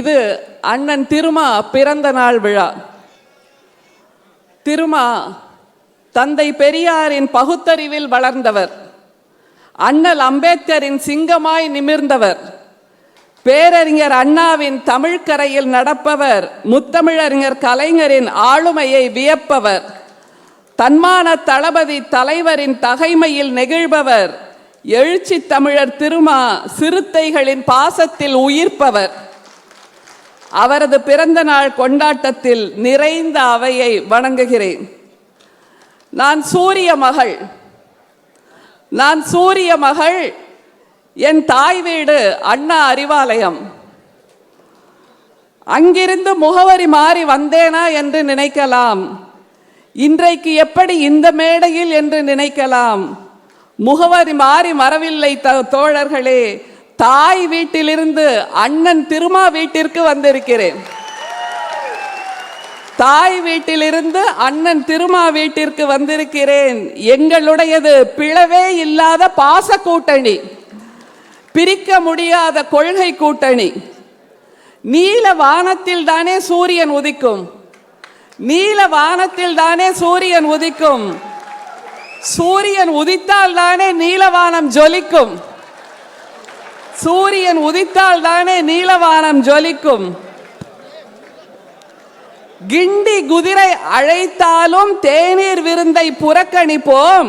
இது அண்ணன் திருமா பிறந்த நாள் விழா. திருமா தந்தை பெரியாரின் பகுத்தறிவில் வளர்ந்தவர். அண்ணல் அம்பேத்கரின் சிங்கமாய் நிமிர்ந்தவர். பேரறிஞர் அண்ணாவின் தமிழ்கரையில் நடப்பவர். முத்தமிழறிஞர் கலைஞரின் ஆளுமையை வியப்பவர். தன்மான தளபதி தலைவரின் தகைமையில் நெகிழ்பவர். எழுச்சி தமிழர் திருமா சிறுத்தைகளின் பாசத்தில் உயிர்ப்பவர். அவரது பிறந்த நாள் கொண்டாட்டத்தில் நிறைந்த அவையை வணங்குகிறேன். நான் சூரிய மகள். நான் சூரிய மகள். என் தாய் வீடு அண்ணா அறிவாலயம். அங்கிருந்து முகவரி மாறி வந்தேனா என்று நினைக்கலாம். இன்றைக்கு எப்படி இந்த மேடையில் என்று நினைக்கலாம். முகவரி மாறி மறவில்லை தோழர்களே. தாய் வீட்டிலிருந்து அண்ணன் திருமா வீட்டிற்கு வந்திருக்கிறேன். தாய் வீட்டிலிருந்து அண்ணன் திருமா வீட்டிற்கு வந்திருக்கிறேன். எங்களுடையது பிளவே இல்லாத பாச கூட்டணி பிரிக்க முடியாத கொள்கை கூட்டணி. நீல வானத்தில் தானே சூரியன் உதிக்கும். நீல வானத்தில் தானே சூரியன் உதிக்கும். சூரியன் உதித்தால் தானே நீலவானம் ஜொலிக்கும். சூரியன் உதித்தால் தானே நீலவானம் ஜொலிக்கும். கிண்டி குதிரை அழைத்தாலும் தேநீர் விருந்தை புறக்கணிப்போம்.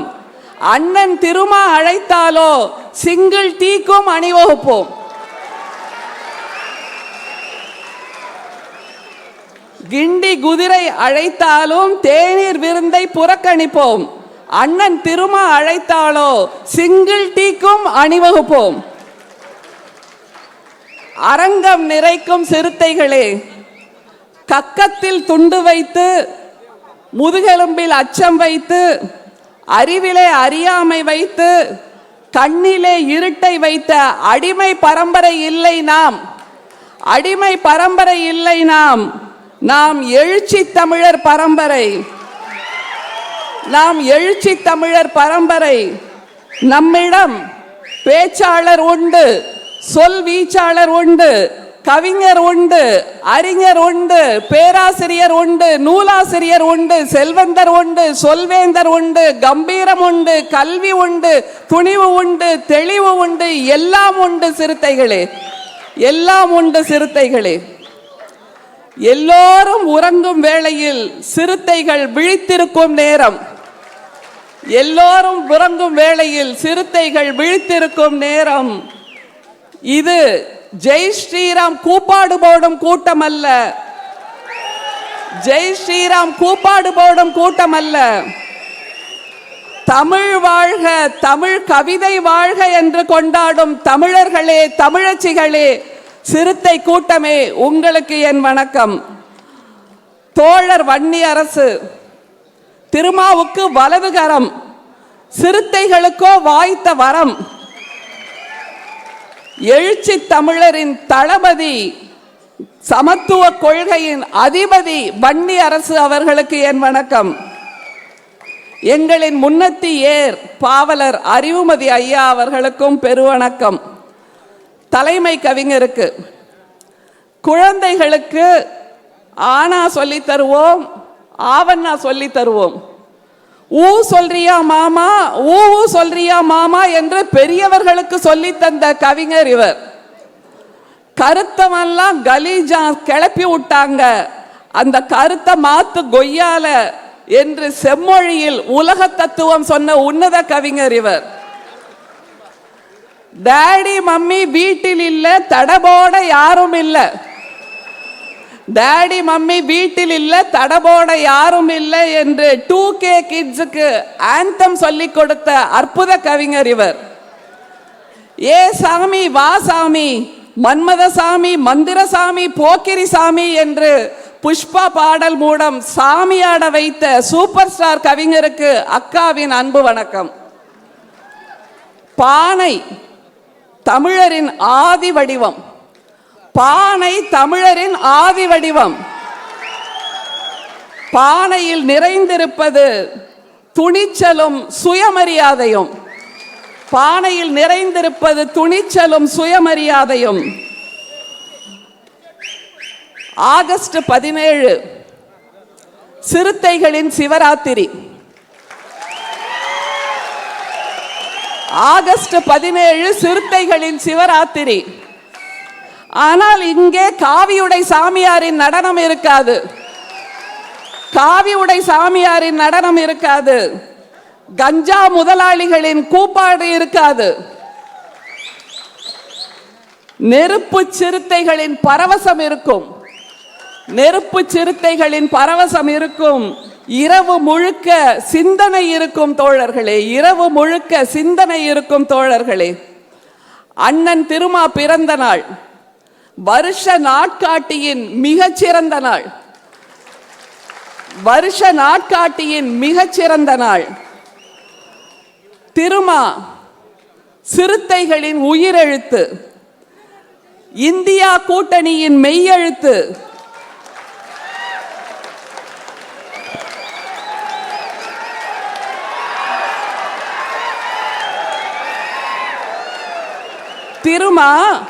அண்ணன் திருமா அழைத்தாலோ சிங்கிள் டீக்கும் அணிவகுப்போம். கிண்டி குதிரை அழைத்தாலும் தேநீர் விருந்தை புறக்கணிப்போம். அண்ணன் திருமா அழைத்தாலோ சிங்கிள் டீக்கும் அணிவகுப்போம். அரங்கம் நிறைக்கும் சிறுத்தைகளே கக்கத்தில் துண்டு வைத்து முதுகெலும்பில் அச்சம் வைத்து அறிவிலே அறியாமை வைத்து கண்ணிலே இருட்டை வைத்த அடிமை பரம்பரை இல்லை நாம். அடிமை பரம்பரை இல்லை நாம். நாம் எழுச்சி தமிழர் பரம்பரை. நாம் எழுச்சி தமிழர் பரம்பரை. நம்மிடம் பேச்சாளர் உண்டு. சொல் வீச்சாளர் உண்டு கவிஞர் உண்டு அறிஞர் உண்டு பேராசிரியர் உண்டு நூலாசிரியர் உண்டு செல்வந்தர் உண்டு சொல்வேந்தர் உண்டு கம்பீரம் உண்டு கல்வி உண்டு துணிவு உண்டு தெளிவு உண்டு எல்லாம் உண்டு சிறுத்தைகளே எல்லாம் உண்டு சிறுத்தைகளே. எல்லோரும் உறங்கும் வேளையில் சிறுத்தைகள் விழித்திருக்கும் நேரம். எல்லோரும் உறங்கும் வேளையில் சிறுத்தைகள் விழித்திருக்கும் நேரம். இது ஜெய் ஸ்ரீராம் கூப்பாடு போடும் கூட்டம் அல்ல ஜெய் ஸ்ரீராம் கூப்பாடு போடும் கூட்டம் அல்ல தமிழ் வாழ்க தமிழ் கவிதை வாழ்க என்று கொண்டாடும் தமிழர்களே தமிழச்சிகளே சிறுத்தை கூட்டமே உங்களுக்கு என் வணக்கம். தோழர் வன்னி அரசு திருமாவுக்கு வலதுகரம் சிறுத்தைகளுக்கோ வாய்த்த வரம். எழுச்சி தமிழரின் தளபதி சமத்துவ கொள்கையின் அதிபதி வன்னி அரசு அவர்களுக்கு என் வணக்கம். எங்களின் முன்னத்தி ஏர் பாவலர் அறிவுமதி ஐயா அவர்களுக்கும் பெருவணக்கம். தலைமை கவிஞருக்கு குழந்தைகளுக்கு ஆனா சொல்லி தருவோம் ஆவண்ணா சொல்லி தருவோம். ஊ சொல்றியா மாமா? ஊ ஊ சொல்றியா மாமா என்று பெரியவர்களுக்கு சொல்லி தந்த கவிஞர் இவர். கருத்தமெல்லாம் கலீஜா கிளப்பி விட்டாங்க. அந்த கருத்தை மாத்து கொய்யால என்று செம்மொழியில் உலக தத்துவம் சொன்ன உன்னத கவிஞர் இவர். டேடி மம்மி வீட்டில் இல்ல தடபோட யாரும் இல்லை. டாடி மம்மி வீட்டில் இல்லை தடபோட யாரும் இல்லை என்று டூ கே கிட்ஸுக்கு ஆந்தம் சொல்லி கொடுத்த அற்புத கவிஞர் இவர். ஏ சாமி வா சாமி மன்மத சாமி மந்திர சாமி போக்கிரி சாமி என்று புஷ்பா பாடல் மூலம் சாமியாட வைத்த சூப்பர் ஸ்டார் கவிஞருக்கு அக்காவின் அன்பு வணக்கம். பானை தமிழரின் ஆதி வடிவம் பானை தமிழரின் ஆதி வடிவம். பானையில் நிறைந்திருப்பது துணிச்சலும் சுயமரியாதையும். பானையில் நிறைந்திருப்பது துணிச்சலும் சுயமரியாதையும். ஆகஸ்ட் பதினேழு சிறுத்தைகளின் சிவராத்திரி. ஆகஸ்ட் பதினேழு சிறுத்தைகளின் சிவராத்திரி. ஆனால் இங்கே காவியுடை சாமியாரின் நடனம் இருக்காது. காவியுடை சாமியாரின் நடனம் இருக்காது. கஞ்சா முதலாளிகளின் கூப்பாடு இருக்காது. நெருப்பு சிறுத்தைகளின் பரவசம் இருக்கும். நெருப்பு சிறுத்தைகளின் பரவசம் இருக்கும். இரவு முழுக்க சிந்தனை இருக்கும் தோழர்களே இரவு முழுக்க சிந்தனை இருக்கும் தோழர்களே. அண்ணன் திருமா பிறந்த நாள். வருஷ நாட்காட்டியின் மிகச்சிறந்த நாள். வருஷ நாட்காட்டியின் மிகச்சிறந்த நாள். திருமா சிறுத்தைகளின் உயிரெழுத்து. இந்தியா கூட்டணியின் மெய்யெழுத்து. திருமா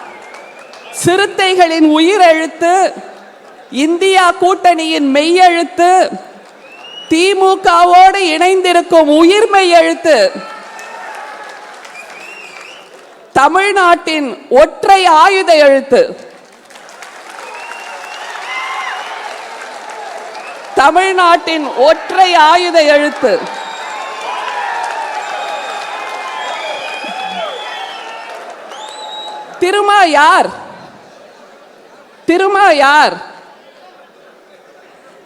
சிறுத்தைகளின் உயிரெழுத்து இந்தியா கூட்டணியின் மெய்யெழுத்து திமுகவோடு இணைந்திருக்கும் உயிர்மை எழுத்து தமிழ்நாட்டின் ஒற்றை ஆயுத எழுத்து. தமிழ்நாட்டின் ஒற்றை ஆயுத எழுத்து. திருமா யார்? திருமா யார்?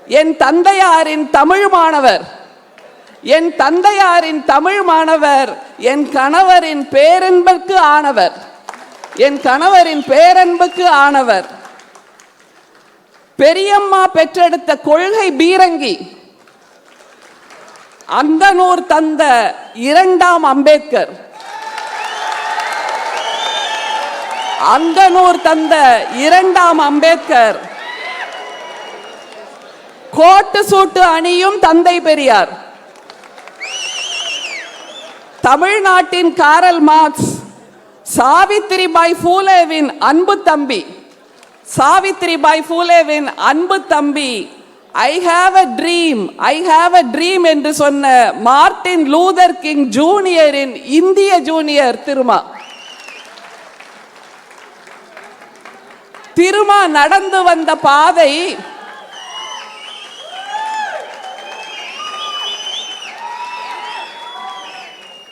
என் தந்தையாரின் தமிழ் மாணவர். என் தந்தையாரின் தமிழ் மாணவர் என் கணவரின் பேரன்புக்கு ஆனவர். என் கணவரின் பேரன்புக்கு ஆனவர். பெரியம்மா பெற்றெடுத்த கொள்கை பீரங்கி. அந்தனூர் தந்த இரண்டாம் அம்பேத்கர். அங்கனூர் தந்த இரண்டாம் அம்பேத்கர். கோட்டு சூட்டு அணியும் தந்தை பெரியார். தமிழ்நாட்டின் காரல் மார்க்ஸ் சாவித்திரிபாய் பூலேவின் அன்பு தம்பி. சாவித்திரிபாய் பூலேவின் அன்பு தம்பி I have a dream I have a dream என்று சொன்ன மார்ட்டின் லூதர் கிங் ஜூனியரின் இந்திய ஜூனியர் திருமா. திருமா நடந்து வந்த பாதை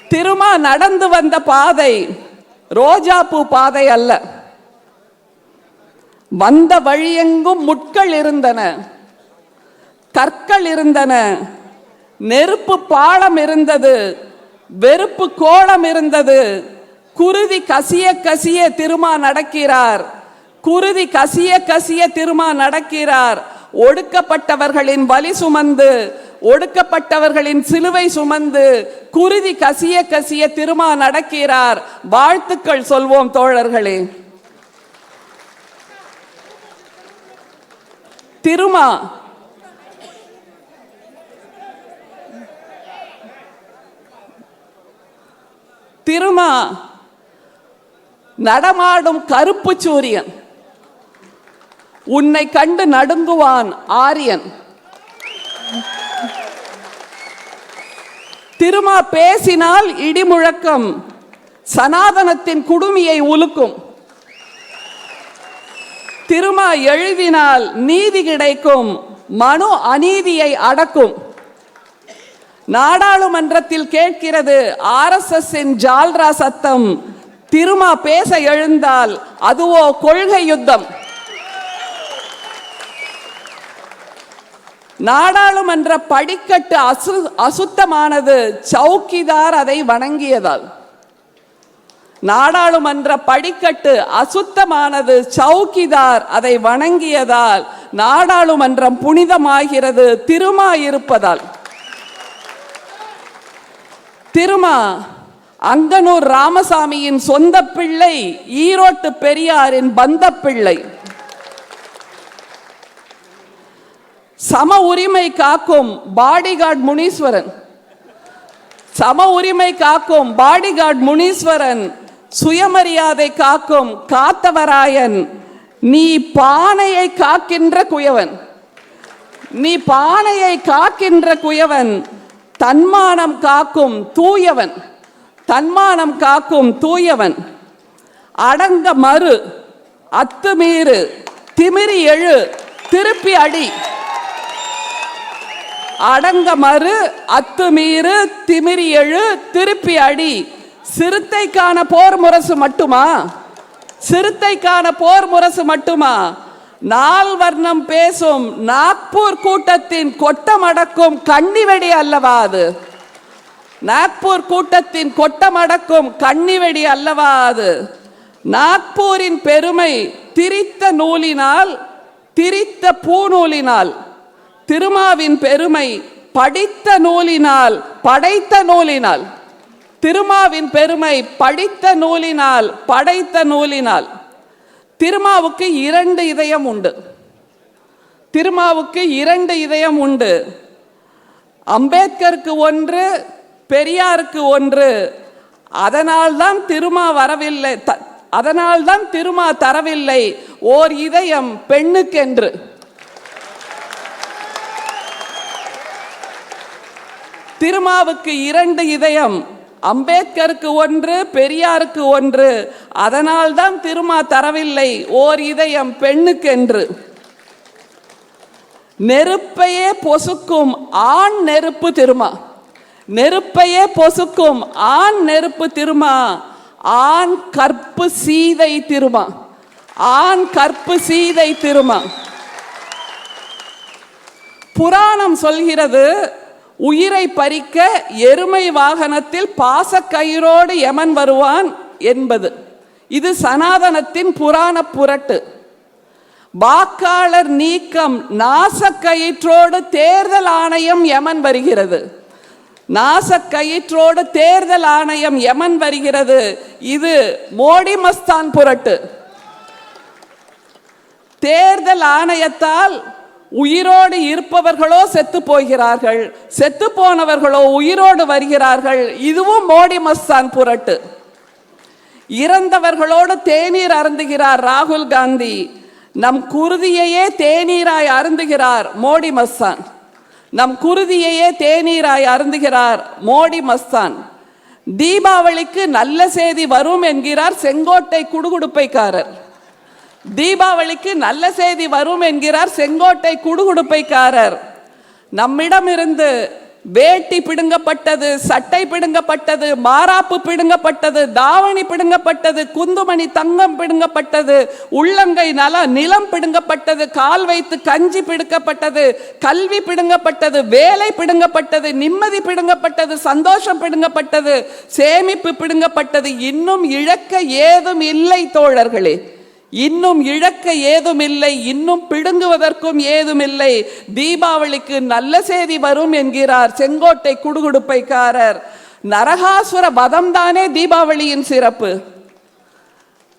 திருமா நடந்து வந்த பாதை ரோஜாப்பூ பாதை அல்ல. வந்த வழியெங்கும் முட்கள் இருந்தன. கற்கள் இருந்தன. நெருப்பு பாலம் இருந்தது. வெறுப்பு கோலம் இருந்தது. குருதி கசிய கசிய திருமா நடக்கிறார். குருதி கசிய கசிய திருமா நடக்கிறார். ஒடுக்கப்பட்டவர்களின் வலி சுமந்து ஒடுக்கப்பட்டவர்களின் சிலுவை சுமந்து குருதி கசிய கசிய திருமா நடக்கிறார். வாழ்த்துக்கள் சொல்வோம் தோழர்களே. திருமா திருமா நடமாடும் கருப்பு சூரியன். உன்னை கண்டு நடுங்குவான் ஆரியன். திருமா பேசினால் இடிமுழக்கம் சனாதனத்தின் குடுமியை உலுக்கும். திருமா எழுதினால் நீதி கிடைக்கும் மனு அநீதியை அடக்கும். நாடாளுமன்றத்தில் கேட்கிறது ஆர்எஸ்எஸ்ஸின் ஜால்ரா சத்தம் திருமா பேச எழுந்தால் அதுவோ கொள்கை யுத்தம். நாடாளுமன்ற படிக்கட்டு அசு அசுத்தமானது சௌக்கிதார் அதை வணங்கியதால். நாடாளுமன்ற படிக்கட்டு அசுத்தமானது சௌக்கிதார் அதை வணங்கியதால் நாடாளுமன்றம் புனிதமாகிறது திருமா இருப்பதால் திருமா அங்கனூர் ராமசாமியின் சொந்த பிள்ளை ஈரோட்டு பெரியாரின் பந்த பிள்ளை. சம உரிமை காக்கும் பாடிகார்ட் முனீஸ்வரன். சம உரிமை காக்கும் பாடிகார்ட் முனீஸ்வரன். சுயமரியாதை காக்கும் காத்தவராயன். நீ பானையை காக்கின்ற குயவன். நீ பானையை காக்கின்ற குயவன். தன்மானம் காக்கும் தூயவன். தன்மானம் காக்கும் தூயவன். அடங்க மறு அத்துமீறு திமிரி எழு திருப்பி அடி. அடங்க மறு அத்துமீறு திமிரி எழு திருப்பி அடி. சிறுத்தைக்கான போர் முரசு மட்டுமா? சிறுத்தைக்கான போர் முரசு மட்டுமா? நால் வர்ணம் பேசும் நாக்பூர் கூட்டத்தின் கொட்டமடக்கும் கண்ணிவெடி அல்லவா அது? நாக்பூர் கூட்டத்தின் கொட்டமடக்கும் கண்ணிவெடி அல்லவா அது? நாக்பூரின் பெருமை திரித்த நூலினால் திரித்த பூநூலினால் திருமாவின் பெருமை படித்த நூலினால் படைத்த நூலினால். திருமாவின் பெருமை படித்த நூலினால் படைத்த நூலினால். திருமாவுக்கு இரண்டு இதயம் உண்டு. திருமாவுக்கு இரண்டு இதயம் உண்டு. அம்பேத்கருக்கு ஒன்று பெரியாருக்கு ஒன்று. அதனால்தான் திருமா வரவில்லை த- அதனால்தான் திருமா தரவில்லை. ஓர் இதயம் பெண்ணுக்கென்று. திருமாவுக்கு இரண்டு இதயம் அம்பேத்கருக்கு ஒன்று பெரியாருக்கு ஒன்று. அதனால்தான் திருமா தரவில்லை. ஓர் இதயம் பெண்ணுக்கென்று. நெருப்பையே பொசுக்கும் ஆண் நெருப்பு திருமா. நெருப்பையே பொசுக்கும் ஆண் நெருப்பு திருமா. ஆண் கற்பு சீதை திருமா. ஆண் கற்பு சீதை திருமா. புராணம் சொல்கிறது உயிரை பறிக்க எருமை வாகனத்தில் பாசக்கயிறோடு யமன் வருவான் என்பது. இது சனாதனத்தின் புராண புரட்டு. வாக்காளர் நீக்கம் நாசக்கயிற்றோடு தேர்தல் ஆணையம் யமன் வருகிறது. நாசக்கயிற்றோடு தேர்தல் ஆணையம் யமன் வருகிறது. இது மோடி மஸ்தான் புரட்டு. தேர்தல் ஆணையத்தால் உயிரோடு இருப்பவர்களோ செத்து போகிறார்கள். செத்து போனவர்களோ உயிரோடு வருகிறார்கள். இதுவும் மோடி மஸ்தான் புரட்டு. இறந்தவர்களோடு தேநீர் அருந்துகிறார் ராகுல் காந்தி. நம் குருதியையே தேநீராய் அருந்துகிறார் மோடி மஸ்தான். நம் குருதியையே தேநீராய் அருந்துகிறார் மோடி மஸ்தான். தீபாவளிக்கு நல்ல செய்தி வரும் என்கிறார் செங்கோட்டை குடுகுடுப்பைக்காரர். தீபாவளிக்கு நல்ல செய்தி வரும் என்கிறார் செங்கோட்டை குடுகுடுப்பைக்காரர். நம்மிடமிருந்து வேட்டி பிடுங்கப்பட்டது சட்டை பிடுங்கப்பட்டது மாராப்பு பிடுங்கப்பட்டது தாவணி பிடுங்கப்பட்டது குந்துமணி தங்கம் பிடுங்கப்பட்டது உள்ளங்கை நல நிலம் பிடுங்கப்பட்டது கால் வைத்து கஞ்சி பிடுங்கப்பட்டது கல்வி பிடுங்கப்பட்டது வேலை பிடுங்கப்பட்டது நிம்மதி பிடுங்கப்பட்டது சந்தோஷம் பிடுங்கப்பட்டது சேமிப்பு பிடுங்கப்பட்டது இன்னும் இழக்க ஏதும் இல்லை தோழர்களே. இன்னும் இழக்க ஏதும் இல்லை இன்னும் பிடுங்குவதற்கும் ஏதும் இல்லை தீபாவளிக்கு நல்ல செய்தி வரும் என்கிறார் செங்கோட்டை குடுகுடுப்பைக்காரர். நரகாசுர வதம் தானே தீபாவளியின் சிறப்பு?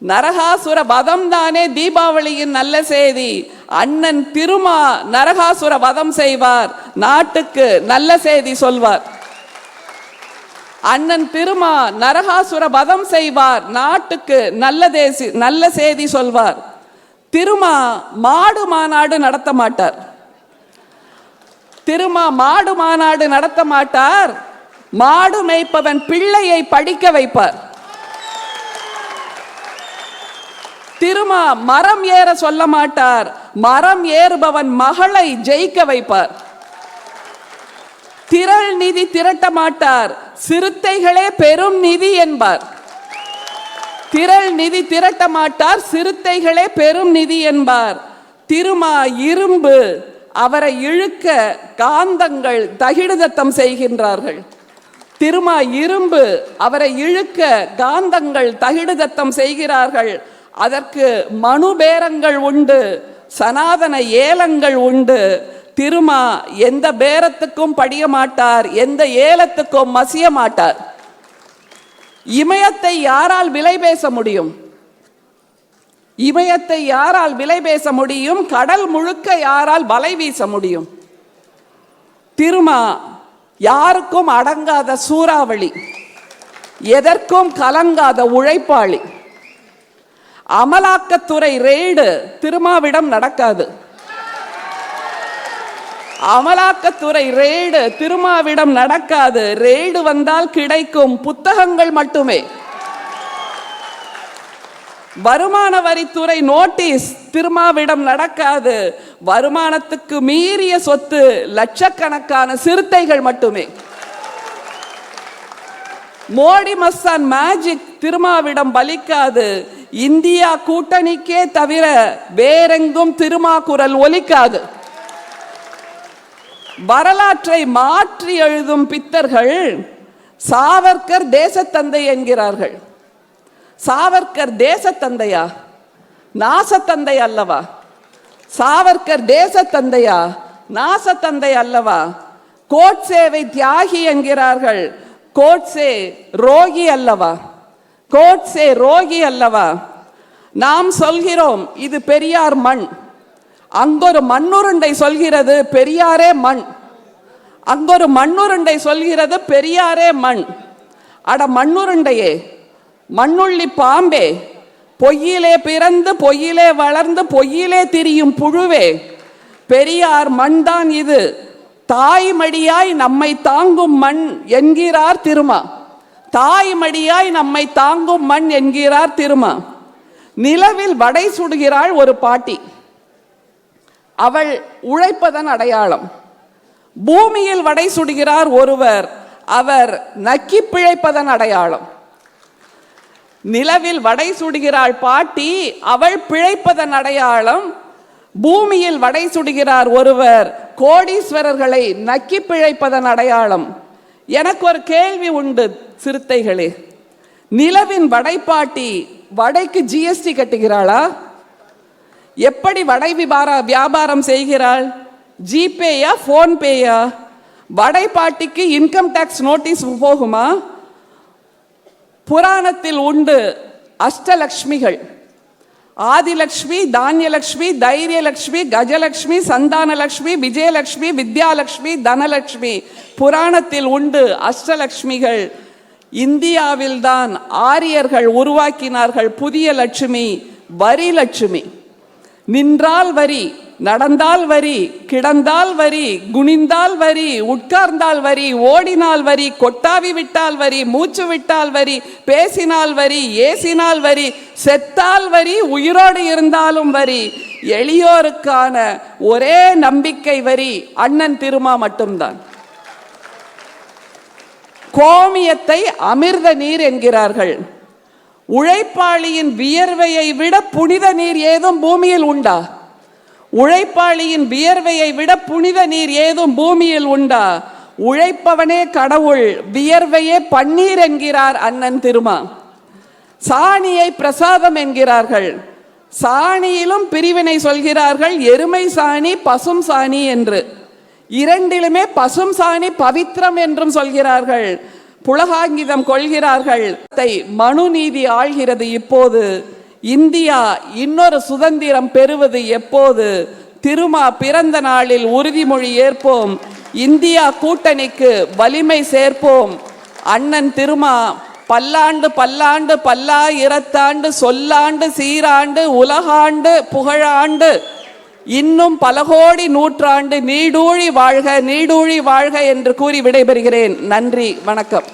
நரகாசுர வதம் தானே தீபாவளியின் நல்ல செய்தி அண்ணன் திருமா நரகாசுர வதம் செய்வார் நாட்டுக்கு நல்ல செய்தி சொல்வார். அண்ணன் திருமா நரகாசுர வதம் செய்வார். நாட்டுக்கு நல்ல தேசி நல்ல செய்தி சொல்வார். திருமா மாடு மாநாடு நடத்த மாட்டார். திருமா மாடு மாநாடு நடத்த மாட்டார். மாடு மேய்ப்பவன் பிள்ளையை படிக்க வைப்பார். திருமா மரம் ஏற சொல்ல மாட்டார். மரம் ஏறுபவன் மகளை ஜெயிக்க வைப்பார். திரள் நிதி திரட்ட மாட்டார். சிறுத்தைகளே பெரும் நிதி என்பார். திரள் நிதி திரட்ட மாட்டார் சிறுத்தைகளே பெரும் நிதி என்பார். திருமா இரும்பு அவரை இழுக்க காந்தங்கள் தகிடுதத்தம் செய்கின்றார்கள். திருமா இரும்பு அவரை இழுக்க காந்தங்கள் தகிடுதத்தம் செய்கிறார்கள். அதற்கு மனு பேரங்கள் உண்டு சனாதன ஏலங்கள் உண்டு திருமா எந்த பேரத்துக்கும் படிய மாட்டார் எந்த ஏலத்துக்கும் மசிய மாட்டார். இமயத்தை யாரால் விலை பேச முடியும்? இமயத்தை யாரால் விலை பேச முடியும்? கடல் முழுக்க யாரால் வலை வீச முடியும்? திருமா யாருக்கும் அடங்காத சூறாவளி எதற்கும் கலங்காத உழைப்பாளி. அமலாக்கத்துறை ரெய்டு திருமாவிடம் நடக்காது. அமலாக்கத்துறை ரெய்டு திருமாவிடம் நடக்காது. ரெய்டு வந்தால் கிடைக்கும் புத்தகங்கள் மட்டுமே. வருமான வரித்துறை நோட்டீஸ் திருமாவிடம் நடக்காது. வருமானத்துக்கு மீறிய சொத்து லட்சக்கணக்கான சிறுத்தைகள் மட்டுமே. மோடி மஸ்தான் மேஜிக் திருமாவிடம் பலிக்காது. இந்தியா கூட்டணிக்கே தவிர வேறெங்கும் திருமா குரல் ஒலிக்காது. வரலாற்றை மாற்றி எழுதும் பித்தர்கள் சாவர்கர் தேசத்தந்தை என்கிறார்கள். சாவர்கர் தேசத்தந்தையா? நாசத்தந்தை அல்லவா? சாவர்கர் தேசத்தந்தையா? நாசத்தந்தை அல்லவா? கோட்சேவை தியாகி என்கிறார்கள். கோட்சே ரோகி அல்லவா? கோட்சே ரோகி அல்லவா? நாம் சொல்கிறோம் இது பெரியார் மண். அங்கொரு மண்ணுருண்டை சொல்கிறது பெரியாரே மண். அங்கொரு மண்ணுருண்டை சொல்கிறது பெரியாரே மண். அட மண்ணுருண்டையே மண்ணுள்ளி பாம்பே பொய்யிலே பிறந்து பொய்யிலே வளர்ந்து பொய்யிலே திரியும் புழுவே. பெரியார் மண்தான் இது. தாய்மடியாய் நம்மை தாங்கும் மண் என்கிறார் திருமா. தாய்மடியாய் நம்மை தாங்கும் மண் என்கிறார் திருமா. நிலவில் வடை சுடுகிறாள் ஒரு பாட்டி. அவள் உழைப்பதன் அடையாளம். பூமியில் வடை சுடுகிறார் ஒருவர் அவர் நக்கி பிழைப்பதன் அடையாளம். நிலவில் வடை சுடுகிறாள் பாட்டி அவள் பிழைப்பதன் அடையாளம் பூமியில் வடை சுடுகிறார் ஒருவர் கோடீஸ்வரர்களை நக்கி பிழைப்பதன் அடையாளம். எனக்கு ஒரு கேள்வி உண்டு சிறுத்தைகளே. நிலவின் வடைப்பாட்டி வடைக்கு ஜிஎஸ்டி கட்டுகிறாளா? எப்படி வடை விபார வியாபாரம் செய்கிறாள்? ஜிபேயா ஃபோன்பேயா? வடை பாட்டிக்கு இன்கம் டேக்ஸ் நோட்டீஸ் போகுமா? புராணத்தில் உண்டு. அஷ்டலக்ஷ்மிகள். ஆதிலக்ஷ்மி தானியலக்ஷ்மி தைரியலக்ஷ்மி கஜலக்ஷ்மி சந்தானலக்ஷ்மி விஜயலக்ஷ்மி வித்யாலக்ஷ்மி தனலக்ஷ்மி. புராணத்தில் உண்டு அஷ்டலக்ஷ்மிகள். இந்தியாவில்தான் ஆரியர்கள் உருவாக்கினார்கள் புதிய லட்சுமி வரி லட்சுமி. நின்றால் வரி நடந்தால் வரி கிடந்தால் வரி குனிந்தால் வரி உட்கார்ந்தால் வரி ஓடினால் வரி கொட்டாவி விட்டால் வரி மூச்சு விட்டால் வரி பேசினால் வரி ஏசினால் வரி செத்தால் வரி உயிரோடு இருந்தாலும் வரி. எளியோருக்கான ஒரே நம்பிக்கை வரி அண்ணன் திருமா மட்டும்தான். கோமியத்தை அமிர்த நீர் என்கிறார்கள். உழைப்பாளியின் வியர்வையை விட புனித நீர் ஏதும் பூமியில் உண்டா? உழைப்பாளியின் வியர்வையை விட புனித நீர் ஏதும் பூமியில் உண்டா? உழைப்பவனே கடவுள் வியர்வையே பன்னீர் என்கிறார் அண்ணன் திருமா. சாணியை பிரசாதம் என்கிறார்கள். சாணியிலும் பிரிவினை சொல்கிறார்கள் எருமை சாணி பசும் சாணி என்று. இரண்டிலுமே பசும் சாணி பவித்ரம் என்றும் சொல்கிறார்கள். புலகாங்கிதம் கொள்கிறார்கள். மனு நீதி ஆள்கிறது இப்போது. இந்தியா இன்னொரு சுதந்திரம் பெறுவது எப்போது? திருமா பிறந்த நாளில் உறுதிமொழி ஏற்போம். இந்தியா கூட்டணிக்கு வலிமை சேர்ப்போம். அண்ணன் திருமா பல்லாண்டு பல்லாண்டு பல்லாயிரத்தாண்டு சொல்லாண்டு சீராண்டு உலகாண்டு புகழாண்டு. இன்னும் பல கோடி நூற்றாண்டு நீடூழி வாழ்க நீடூழி வாழ்க என்று கூறி விடைபெறுகிறேன். நன்றி வணக்கம்.